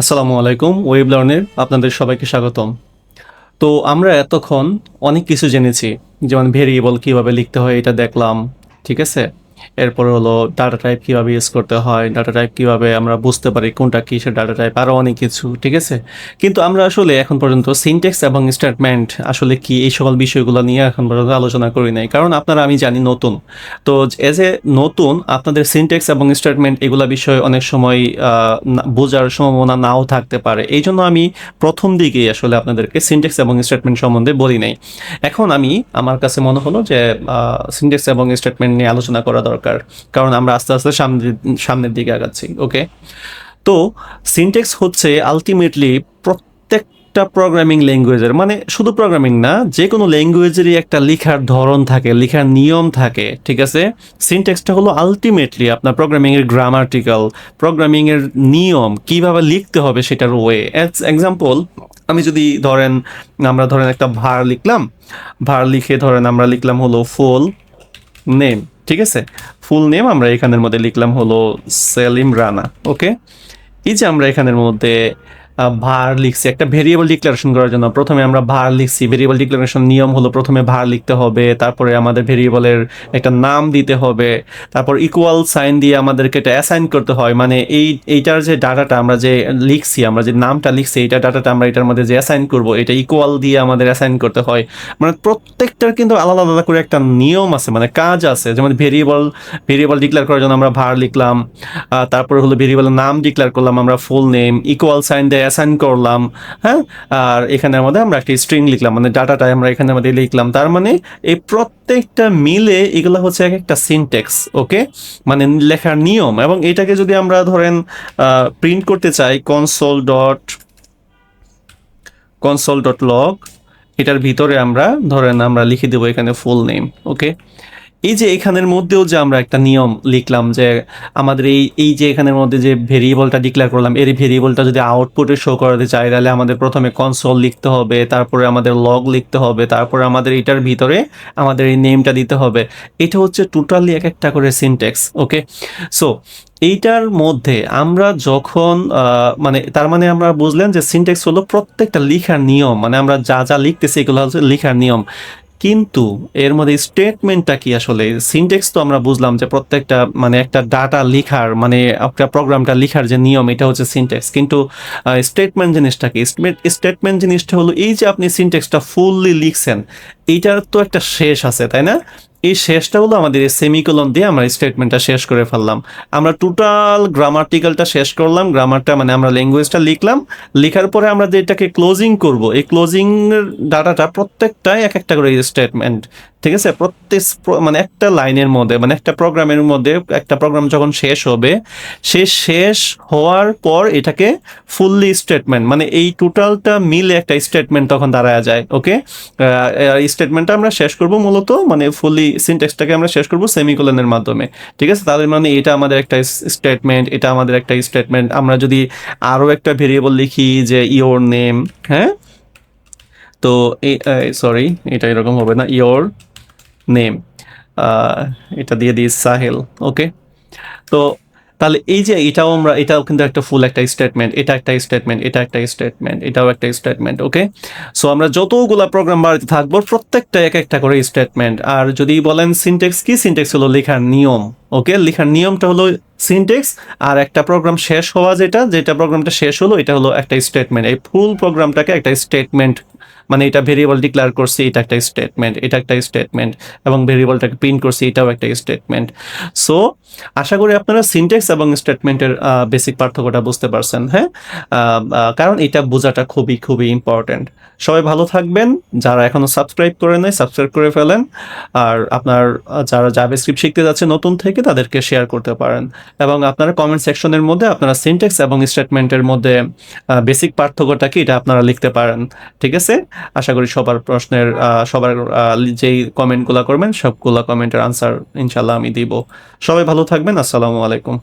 আসসালামু আলাইকুম ওয়েব লার্নের আপনাদের সবাইকে স্বাগতম। তো আমরা এতক্ষণ অনেক কিছু জেনেছি, যেমন ভেরিয়েবল কীভাবে লিখতে হয়, এটা দেখলাম, ঠিক আছে? এরপর হলো ডাটা টাইপ কীভাবে ইউজ করতে হয় ডাটা টাইপ কীভাবে আমরা বুঝতে পারি কোনটা কিসের ডাটা টাইপ আরও অনেক কিছু, ঠিক আছে? কিন্তু আমরা আসলে এখন পর্যন্ত সিনটেক্স এবং স্টেটমেন্ট আসলে কি, এই সকল বিষয়গুলো নিয়ে এখন পর্যন্ত আলোচনা করি নাই। কারণ আপনারা, আমি জানি, নতুন। তো এজ এ নতুন, আপনাদের সিনটেক্স এবং স্টেটমেন্ট এগুলা বিষয় অনেক সময় বোঝার সম্ভাবনা নাও থাকতে পারে। এই জন্য আমি প্রথম দিকেই আসলে আপনাদেরকে সিনটেক্স এবং স্টেটমেন্ট সম্বন্ধে বলি নাই। এখন আমি, আমার কাছে মনে হলো যে সিনটেক্স এবং স্টেটমেন্ট নিয়ে আলোচনা করা দরকার, কারণ আমরা আস্তে আস্তে সামনে, সামনের দিকে আগাচ্ছি ওকে তো সিনটেক্স হচ্ছে আলটিমেটলি প্রত্যেকটা প্রোগ্রামিং ল্যাঙ্গুয়েজের মানে শুধু প্রোগ্রামিং না, যে কোনো ল্যাঙ্গুয়েজেরই একটা লেখার ধরন থাকে, লেখার নিয়ম থাকে, ঠিক আছে? সিনটেক্সটা হলো আলটিমেটলি আপনার প্রোগ্রামিংয়ের গ্রামাটিক্যাল প্রোগ্রামিংয়ের নিয়ম, কীভাবে লিখতে হবে সেটার ওয়ে এক্সাম্পল আমি যদি ধরেন, আমরা ধরেন একটা ভার লিখলাম ভার লিখে ধরেন আমরা লিখলাম হলো ফুল নেম ঠিক আছে? ফুল নেম আমরা এখানের মধ্যে লিখলাম হলো সেলিম রানা ওকে এই যে আমরা এখানের মধ্যে ভার লিখছি। একটা ভেরিয়েবল ডিক্লারেশন করার জন্য। প্রথমে আমরা ভার লিখছি। ভেরিয়েবল ডিক্লারেশন নিয়ম হলো প্রথমে ভার লিখতে হবে, তারপরে আমাদের ভেরিয়েবলের একটা নাম দিতে হবে, তারপর ইকুয়াল সাইন দিয়ে আমাদেরকে এটা অ্যাসাইন করতে হয়। মানে এই, এইটার যে ডাটাটা আমরা যে লিখছি, আমরা যে নামটা লিখছি, এইটা ডাটাটা আমরা এটার মধ্যে যে অ্যাসাইন করব, এটা ইকুয়াল দিয়ে আমাদের অ্যাসাইন করতে হয়। মানে প্রত্যেকটার কিন্তু আলাদা আলাদা করে একটা নিয়ম আছে মানে কাজ আছে। যেমন ভেরিয়েবল ভেরিয়েবল ডিক্লেয়ার করার জন্য আমরা ভার লিখলাম তারপরে হলো ভেরিয়েবলের নাম ডিক্লেয়ার করলাম, আমরা ফুল নেম ইকুয়াল সাইন দিয়ে অ্যাসাইন করলাম হ্যাঁ? আর এখানের মধ্যে আমরা একটা স্ট্রিং লিখলাম মানে ডাটাটা আমরা এখানের মধ্যে লিখলাম। তার মানে এই প্রত্যেকটা মিলে এগুলো হচ্ছে এক একটা সিনটেক্স ওকে মানে লেখার নিয়ম। এবং এটাকে যদি আমরা ধরেন প্রিন্ট করতে চাই console dot console dot log এটার ভিতরে আমরা, ধরেন আমরা লিখে দেবো এখানে ফুল নেম ওকে এই যে এখানের মধ্যেও যে আমরা একটা নিয়ম লিখলাম যে আমাদের এই এই যে এখানের মধ্যে যে ভেরিয়েবলটা ডিক্লেয়ার করলাম, এর ভেরিয়েবলটা যদি আউটপুটে শো করাতে চাই, তাহলে আমাদের প্রথমে কনসোল লিখতে হবে, তারপরে আমাদের লগ লিখতে হবে, তারপরে আমাদের এটার ভিতরে আমাদের এই নেমটা দিতে হবে। এটা হচ্ছে টোটালি এক একটা করে সিনটেক্স ওকে সো এইটার মধ্যে আমরা যখন মানে তার মানে আমরা বুঝলেন যে সিনটেক্স হলো প্রত্যেকটা লেখার নিয়ম মানে আমরা যা যা লিখতেছি এগুলো হচ্ছে লিখার নিয়ম। কিন্তু এর মধ্যে স্টেটমেন্টটা কি আসলে? সিনটেক্স তো আমরা বুঝলাম যে প্রত্যেকটা মানে একটা ডাটা লিখার মানে একটা প্রোগ্রামটা লিখার যে নিয়ম, এটা হচ্ছে সিনটেক্স কিন্তু স্টেটমেন্ট জিনিসটা কি? স্টেটমেন্ট জিনিসটা হলো এই যে আপনি সিনটেক্সটা ফুললি লিখছেন এইটার তো একটা শেষ আছে, তাই না? এই শেষটা হলো আমাদের এই সেমিকোলন দিয়ে আমরা স্টেটমেন্টটা শেষ করে ফেললাম। আমরা টোটাল গ্রামাটিক্যালটা শেষ করলাম। গ্রামারটা মানে আমরা ল্যাঙ্গুয়েজটা লিখলাম। লেখার পরে আমরা যে এটাকে ক্লোজিং করব, এই ক্লোজিং ডাটাটা প্রত্যেকটাই এক একটা করে স্টেটমেন্ট ঠিক আছে? প্রত্যেক মানে একটা লাইনের মধ্যে মানে একটা প্রোগ্রামের মধ্যে একটা প্রোগ্রাম যখন শেষ হবে, সে শেষ হওয়ার পর এটাকে ফুললি স্টেটমেন্ট মানে এই টোটালটা মিলে একটা স্টেটমেন্ট তখন দাঁড়ায় যায় ওকে স্টেটমেন্টটা আমরা শেষ করব মূলত মানে ফুললি সিনটেক্সটাকে আমরা শেষ করব সেমিকোলনের মাধ্যমে। ঠিক আছে? তাদের মানে এটা আমাদের একটা স্টেটমেন্ট এটা আমাদের একটা স্টেটমেন্ট আমরা যদি আরও একটা ভেরিয়েবল লিখি যে ইওর নেম হ্যাঁ? তো সরি এটা এরকম হবে না। ইওর নেম এটা দিয়ে দিই সাহেল ওকে তো তাহলে এই যে এটাও আমরা, এটাও কিন্তু একটা ফুল একটা স্টেটমেন্ট এটা একটা স্টেটমেন্ট এটা একটা স্টেটমেন্ট এটাও একটা স্টেটমেন্ট ওকে সো আমরা যতগুলা প্রোগ্রাম বাড়িতে থাকব, প্রত্যেকটা এক একটা করে স্টেটমেন্ট আর যদি বলেন সিনটেক্স কি সিনটেক্স হলো? লেখার নিয়ম ওকে লেখার নিয়মটা হলো সিনটেক্স আর একটা প্রোগ্রাম শেষ হওয়া যেটা যেটা প্রোগ্রামটা শেষ হলো, এটা হলো একটা স্টেটমেন্ট এই ফুল প্রোগ্রামটাকে একটা স্টেটমেন্ট মানে এটা ভেরিয়েবল ডিক্লেয়ার করছি, এটা একটা স্টেটমেন্ট এটা একটা স্টেটমেন্ট এবং ভেরিয়েবলটাকে প্রিন্ট করছি, এটাও একটা স্টেটমেন্ট সো আশা করি আপনারা সিনটেক্স এবং স্টেটমেন্টের বেসিক পার্থক্যটা বুঝতে পারছেন হ্যাঁ? কারণ এটা বোঝাটা খুবই খুবই ইম্পর্ট্যান্ট সবাই ভালো থাকবেন, যারা এখনও সাবস্ক্রাইব করে নাই সাবস্ক্রাইব করে ফেলেন, আর আপনার যারা যারা জাভাস্ক্রিপ্ট শিখতে যাচ্ছে নতুন থেকে তাদেরকে শেয়ার করতে পারেন। এবং আপনারা কমেন্ট সেকশনের মধ্যে আপনারা সিনটেক্স এবং স্টেটমেন্টের মধ্যে বেসিক পার্থক্যটা কি, এটা আপনারা লিখতে পারেন, ঠিক আছে? আশা করি সবার প্রশ্নের সবার যেই কমেন্টগুলো করবেন, সবগুলো কমেন্টের আনসার ইনশাল্লাহ আমি দিব। সবাই ভালো থাকবেন, আসসালামু আলাইকুম।